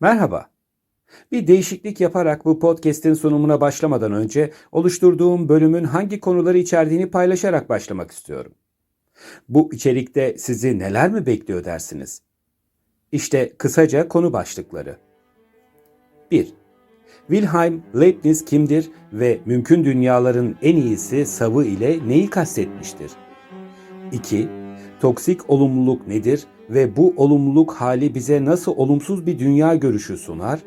Merhaba. Bir değişiklik yaparak bu podcast'in sunumuna başlamadan önce oluşturduğum bölümün hangi konuları içerdiğini paylaşarak başlamak istiyorum. Bu içerikte sizi neler mi bekliyor dersiniz? İşte kısaca konu başlıkları. 1. Wilhelm Leibniz kimdir ve mümkün dünyaların en iyisi savı ile neyi kastetmiştir? 2. Toksik olumluluk nedir ve bu olumluluk hali bize nasıl olumsuz bir dünya görüşü sunar?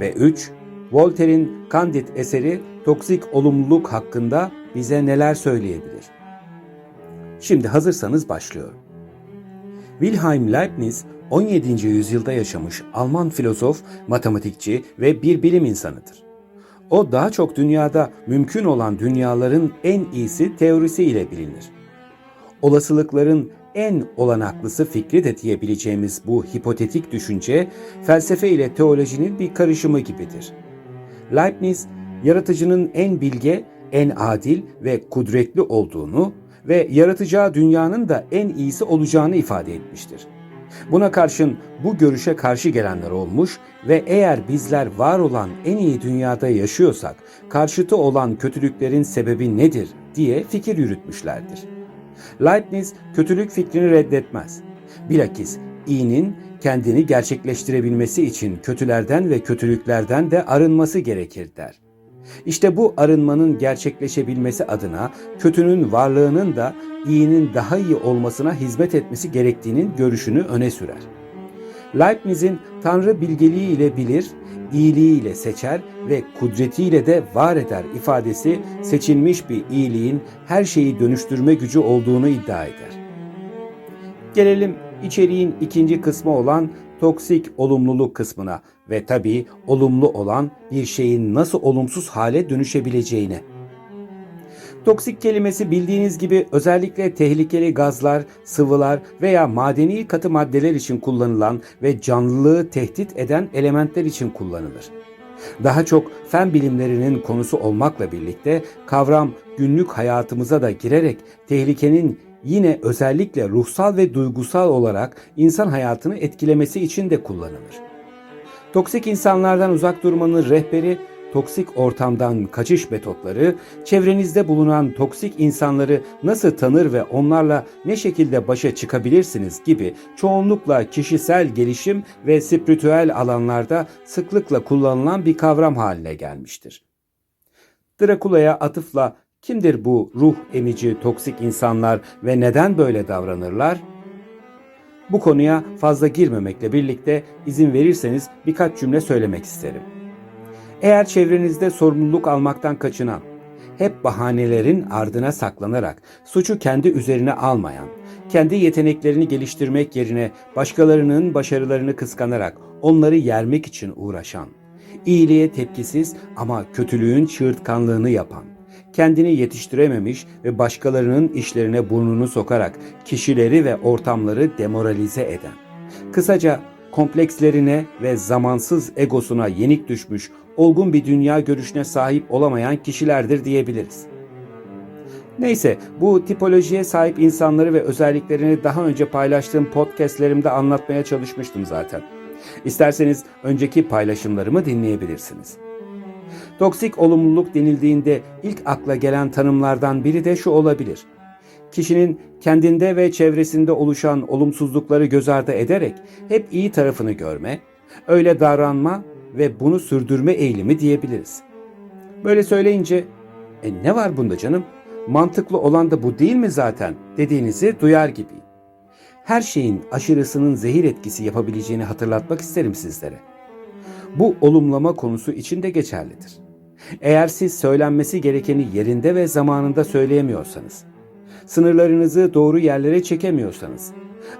Ve 3. Voltaire'in Candid eseri toksik olumluluk hakkında bize neler söyleyebilir? Şimdi hazırsanız başlıyorum. Wilhelm Leibniz 17. yüzyılda yaşamış Alman filozof, matematikçi ve bir bilim insanıdır. O daha çok dünyada mümkün olan dünyaların en iyisi teorisi ile bilinir. Olasılıkların en olanaklısı fikri de diyebileceğimiz bu hipotetik düşünce felsefe ile teolojinin bir karışımı gibidir. Leibniz, yaratıcının en bilge, en adil ve kudretli olduğunu ve yaratacağı dünyanın da en iyisi olacağını ifade etmiştir. Buna karşın bu görüşe karşı gelenler olmuş ve eğer bizler var olan en iyi dünyada yaşıyorsak karşıtı olan kötülüklerin sebebi nedir diye fikir yürütmüşlerdir. Leibniz kötülük fikrini reddetmez. Bilakis iyinin kendini gerçekleştirebilmesi için kötülerden ve kötülüklerden de arınması gerekir der. İşte bu arınmanın gerçekleşebilmesi adına kötünün varlığının da iyinin daha iyi olmasına hizmet etmesi gerektiğinin görüşünü öne sürer. Leibniz'in Tanrı bilgeliği ile bilir, iyiliği ile seçer ve kudretiyle de var eder ifadesi seçilmiş bir iyiliğin her şeyi dönüştürme gücü olduğunu iddia eder. Gelelim içeriğin ikinci kısmı olan toksik olumluluk kısmına ve tabii olumlu olan bir şeyin nasıl olumsuz hale dönüşebileceğine. Toksik kelimesi bildiğiniz gibi özellikle tehlikeli gazlar, sıvılar veya madeni katı maddeler için kullanılan ve canlılığı tehdit eden elementler için kullanılır. Daha çok fen bilimlerinin konusu olmakla birlikte kavram günlük hayatımıza da girerek tehlikenin yine özellikle ruhsal ve duygusal olarak insan hayatını etkilemesi için de kullanılır. Toksik insanlardan uzak durmanın rehberi toksik ortamdan kaçış metotları, çevrenizde bulunan toksik insanları nasıl tanır ve onlarla ne şekilde başa çıkabilirsiniz gibi çoğunlukla kişisel gelişim ve spiritüel alanlarda sıklıkla kullanılan bir kavram haline gelmiştir. Drakula'ya atıfla kimdir bu ruh emici toksik insanlar ve neden böyle davranırlar? Bu konuya fazla girmemekle birlikte izin verirseniz birkaç cümle söylemek isterim. Eğer çevrenizde sorumluluk almaktan kaçınan, hep bahanelerin ardına saklanarak suçu kendi üzerine almayan, kendi yeteneklerini geliştirmek yerine başkalarının başarılarını kıskanarak onları yermek için uğraşan, iyiliğe tepkisiz ama kötülüğün çığırtkanlığını yapan, kendini yetiştirememiş ve başkalarının işlerine burnunu sokarak kişileri ve ortamları demoralize eden, kısaca komplekslerine ve zamansız egosuna yenik düşmüş olgun bir dünya görüşüne sahip olamayan kişilerdir diyebiliriz. Neyse bu tipolojiye sahip insanları ve özelliklerini daha önce paylaştığım podcastlerimde anlatmaya çalışmıştım zaten. İsterseniz önceki paylaşımlarımı dinleyebilirsiniz. Toksik olumluluk denildiğinde ilk akla gelen tanımlardan biri de şu olabilir. Kişinin kendinde ve çevresinde oluşan olumsuzlukları göz ardı ederek hep iyi tarafını görme, öyle davranma ve bunu sürdürme eğilimi diyebiliriz. Böyle söyleyince e ne var bunda canım? Mantıklı olan da bu değil mi zaten dediğinizi duyar gibiyim. Her şeyin aşırısının zehir etkisi yapabileceğini hatırlatmak isterim sizlere. Bu olumlama konusu için de geçerlidir. Eğer siz söylenmesi gerekeni yerinde ve zamanında söyleyemiyorsanız, sınırlarınızı doğru yerlere çekemiyorsanız,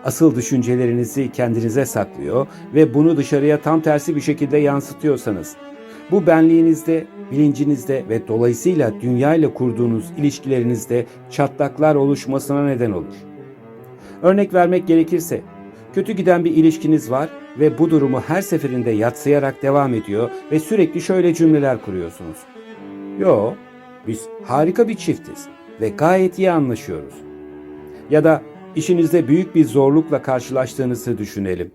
asıl düşüncelerinizi kendinize saklıyor ve bunu dışarıya tam tersi bir şekilde yansıtıyorsanız, bu benliğinizde, bilincinizde ve dolayısıyla dünya ile kurduğunuz ilişkilerinizde çatlaklar oluşmasına neden olur. Örnek vermek gerekirse, kötü giden bir ilişkiniz var ve bu durumu her seferinde yatsıyarak devam ediyor ve sürekli şöyle cümleler kuruyorsunuz. Yo, biz harika bir çiftiz ve gayet iyi anlaşıyoruz. Ya da işinizde büyük bir zorlukla karşılaştığınızı düşünelim.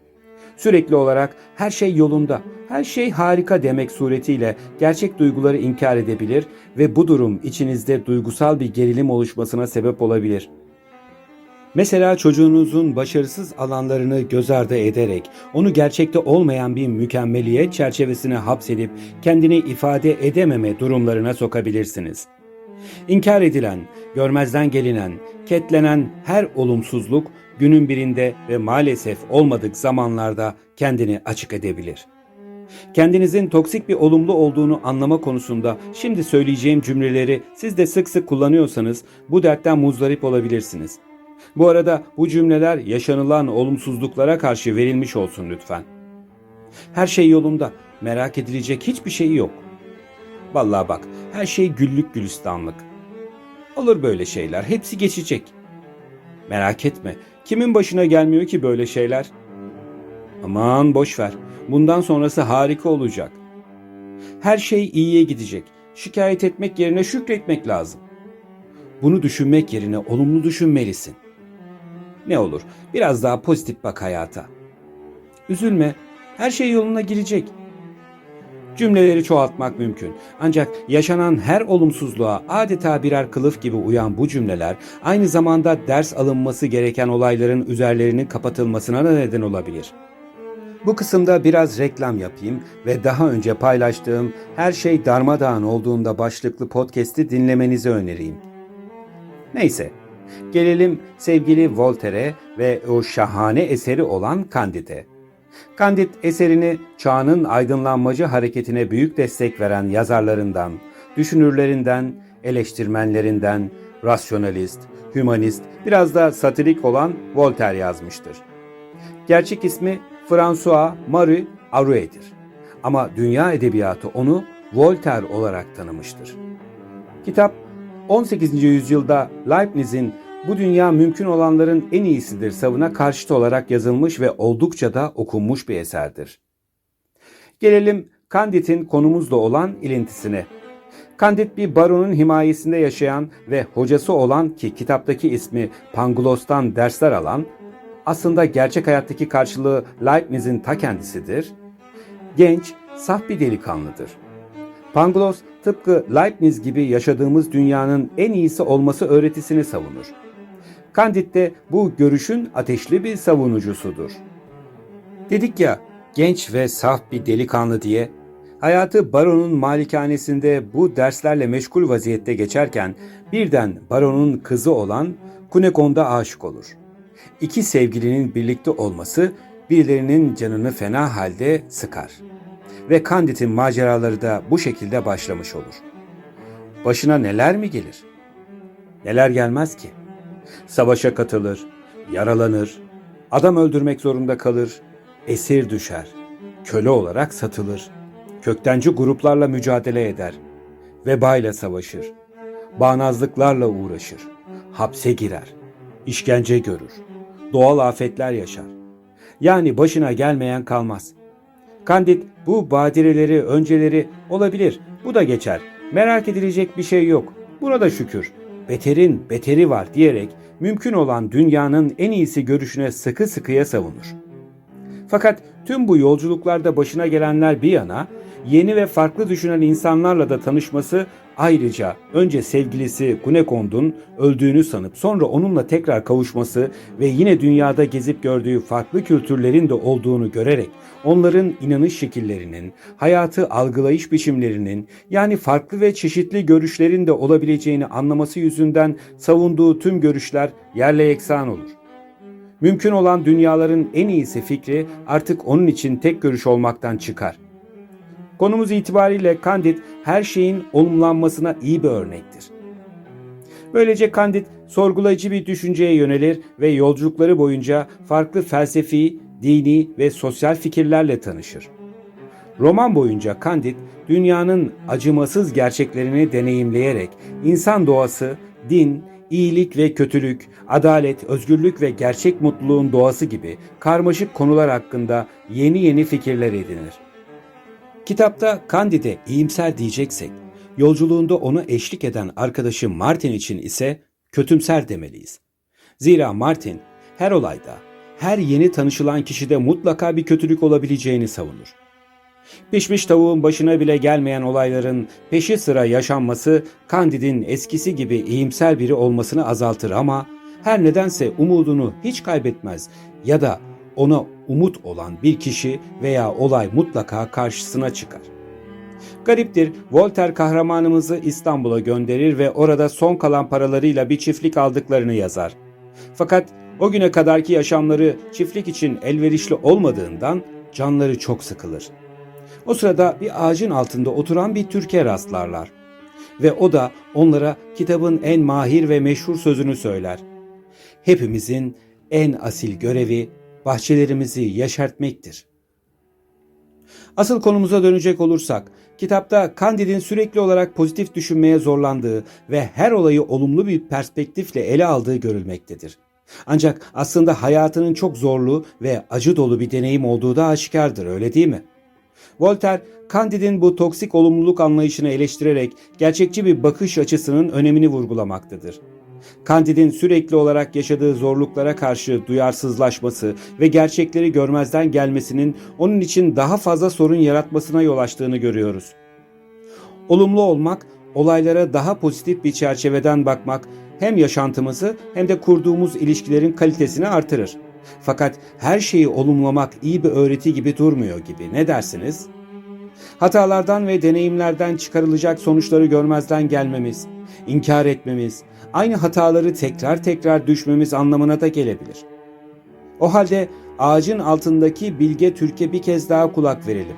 Sürekli olarak her şey yolunda, her şey harika demek suretiyle gerçek duyguları inkar edebilir ve bu durum içinizde duygusal bir gerilim oluşmasına sebep olabilir. Mesela çocuğunuzun başarısız alanlarını göz ardı ederek onu gerçekte olmayan bir mükemmeliyet çerçevesine hapsedip kendini ifade edememe durumlarına sokabilirsiniz. İnkar edilen, görmezden gelinen, ketlenen her olumsuzluk günün birinde ve maalesef olmadık zamanlarda kendini açık edebilir. Kendinizin toksik bir olumlu olduğunu anlama konusunda şimdi söyleyeceğim cümleleri siz de sık sık kullanıyorsanız bu dertten muzdarip olabilirsiniz. Bu arada bu cümleler yaşanılan olumsuzluklara karşı verilmiş olsun lütfen. Her şey yolunda, merak edilecek hiçbir şey yok. Vallahi bak, her şey güllük gülistanlık. Olur böyle şeyler, hepsi geçecek. Merak etme, kimin başına gelmiyor ki böyle şeyler? Aman boş ver. Bundan sonrası harika olacak. Her şey iyiye gidecek. Şikayet etmek yerine şükretmek lazım. Bunu düşünmek yerine olumlu düşünmelisin. Ne olur biraz daha pozitif bak hayata. Üzülme, her şey yoluna girecek. Cümleleri çoğaltmak mümkün. Ancak yaşanan her olumsuzluğa adeta birer kılıf gibi uyan bu cümleler aynı zamanda ders alınması gereken olayların üzerlerinin kapatılmasına da neden olabilir. Bu kısımda biraz reklam yapayım ve daha önce paylaştığım Her Şey Darmadağın olduğunda başlıklı podcast'i dinlemenizi önereyim. Neyse, gelelim sevgili Voltaire'e ve o şahane eseri olan Candide. Candide eserini çağının aydınlanmacı hareketine büyük destek veren yazarlarından, düşünürlerinden, eleştirmenlerinden, rasyonalist, hümanist, biraz da satirik olan Voltaire yazmıştır. Gerçek ismi François Marie Arouet'dir. Ama dünya edebiyatı onu Voltaire olarak tanımıştır. Kitap 18. yüzyılda Leibniz'in bu dünya mümkün olanların en iyisidir savına karşıt olarak yazılmış ve oldukça da okunmuş bir eserdir. Gelelim Candid'in konumuzla olan ilintisine. Candid bir baronun himayesinde yaşayan ve hocası olan ki kitaptaki ismi Pangulos'tan dersler alan, aslında gerçek hayattaki karşılığı Leibniz'in ta kendisidir. Genç, saf bir delikanlıdır. Pangloss tıpkı Leibniz gibi yaşadığımız dünyanın en iyisi olması öğretisini savunur. Candid de bu görüşün ateşli bir savunucusudur. Dedik ya genç ve saf bir delikanlı diye hayatı baronun malikanesinde bu derslerle meşgul vaziyette geçerken birden baronun kızı olan Kunegonda aşık olur. İki sevgilinin birlikte olması birilerinin canını fena halde sıkar. Ve Candid'in maceraları da bu şekilde başlamış olur. Başına neler mi gelir? Neler gelmez ki? Savaşa katılır, yaralanır, adam öldürmek zorunda kalır, esir düşer, köle olarak satılır, köktenci gruplarla mücadele eder, vebayla savaşır, bağnazlıklarla uğraşır, hapse girer, işkence görür, doğal afetler yaşar. Yani başına gelmeyen kalmaz. Kandit bu badireleri, önceleri olabilir, bu da geçer. Merak edilecek bir şey yok. Buna da şükür. Beterin beteri var diyerek mümkün olan dünyanın en iyisi görüşüne sıkı sıkıya savunur. Fakat tüm bu yolculuklarda başına gelenler bir yana yeni ve farklı düşünen insanlarla da tanışması ayrıca önce sevgilisi Gunekond'un öldüğünü sanıp sonra onunla tekrar kavuşması ve yine dünyada gezip gördüğü farklı kültürlerin de olduğunu görerek onların inanış şekillerinin, hayatı algılayış biçimlerinin yani farklı ve çeşitli görüşlerin de olabileceğini anlaması yüzünden savunduğu tüm görüşler yerle yeksan olur. Mümkün olan dünyaların en iyisi fikri artık onun için tek görüş olmaktan çıkar. Konumuz itibariyle Candid her şeyin olumlanmasına iyi bir örnektir. Böylece Candid sorgulayıcı bir düşünceye yönelir ve yolculukları boyunca farklı felsefi, dini ve sosyal fikirlerle tanışır. Roman boyunca Candid dünyanın acımasız gerçeklerini deneyimleyerek insan doğası, din, iyilik ve kötülük, adalet, özgürlük ve gerçek mutluluğun doğası gibi karmaşık konular hakkında yeni yeni fikirler edinir. Kitapta Candide iyimser diyeceksek, yolculuğunda onu eşlik eden arkadaşı Martin için ise kötümser demeliyiz. Zira Martin her olayda, her yeni tanışılan kişide mutlaka bir kötülük olabileceğini savunur. Pişmiş tavuğun başına bile gelmeyen olayların peşi sıra yaşanması Candid'in eskisi gibi iyimser biri olmasını azaltır ama her nedense umudunu hiç kaybetmez ya da ona umut olan bir kişi veya olay mutlaka karşısına çıkar. Gariptir, Voltaire kahramanımızı İstanbul'a gönderir ve orada son kalan paralarıyla bir çiftlik aldıklarını yazar. Fakat o güne kadarki yaşamları çiftlik için elverişli olmadığından canları çok sıkılır. O sırada bir ağacın altında oturan bir Türk'e rastlarlar. Ve o da onlara kitabın en mahir ve meşhur sözünü söyler. Hepimizin en asil görevi bahçelerimizi yeşertmektir. Asıl konumuza dönecek olursak, kitapta Candid'in sürekli olarak pozitif düşünmeye zorlandığı ve her olayı olumlu bir perspektifle ele aldığı görülmektedir. Ancak aslında hayatının çok zorlu ve acı dolu bir deneyim olduğu da aşikardır öyle değil mi? Voltaire, Candid'in bu toksik olumluluk anlayışını eleştirerek gerçekçi bir bakış açısının önemini vurgulamaktadır. Candid'in sürekli olarak yaşadığı zorluklara karşı duyarsızlaşması ve gerçekleri görmezden gelmesinin onun için daha fazla sorun yaratmasına yol açtığını görüyoruz. Olumlu olmak, olaylara daha pozitif bir çerçeveden bakmak hem yaşantımızı hem de kurduğumuz ilişkilerin kalitesini artırır. Fakat her şeyi olumlamak iyi bir öğreti gibi durmuyor gibi. Ne dersiniz? Hatalardan ve deneyimlerden çıkarılacak sonuçları görmezden gelmemiz, inkar etmemiz, aynı hataları tekrar tekrar düşmemiz anlamına da gelebilir. O halde ağacın altındaki bilge Türk'e bir kez daha kulak verelim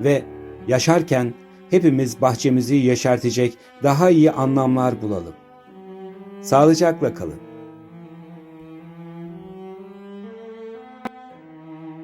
ve yaşarken hepimiz bahçemizi yeşertecek daha iyi anlamlar bulalım. Sağlıcakla kalın.